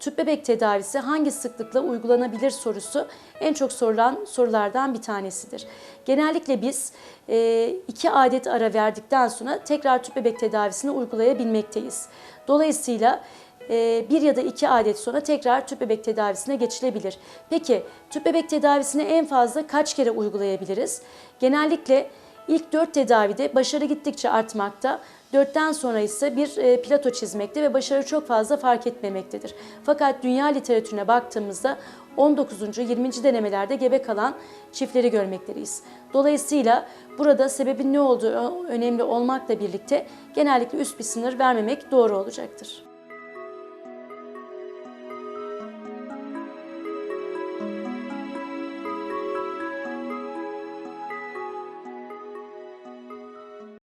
tüp bebek tedavisi hangi sıklıkla uygulanabilir sorusu en çok sorulan sorulardan bir tanesidir. Genellikle biz e, iki adet ara verdikten sonra tekrar tüp bebek tedavisini uygulayabilmekteyiz. Dolayısıyla e, bir ya da iki adet sonra tekrar tüp bebek tedavisine geçilebilir. Peki tüp bebek tedavisini en fazla kaç kere uygulayabiliriz? Genellikle ilk 4 tedavide başarı gittikçe artmakta, 4'ten sonra ise bir e, plato çizmekte ve başarı çok fazla fark etmemektedir. Fakat dünya literatürüne baktığımızda 19. 20. denemelerde gebe kalan çiftleri görmekteyiz. Dolayısıyla burada sebebin ne olduğu önemli olmakla birlikte genellikle üst bir sınır vermemek doğru olacaktır.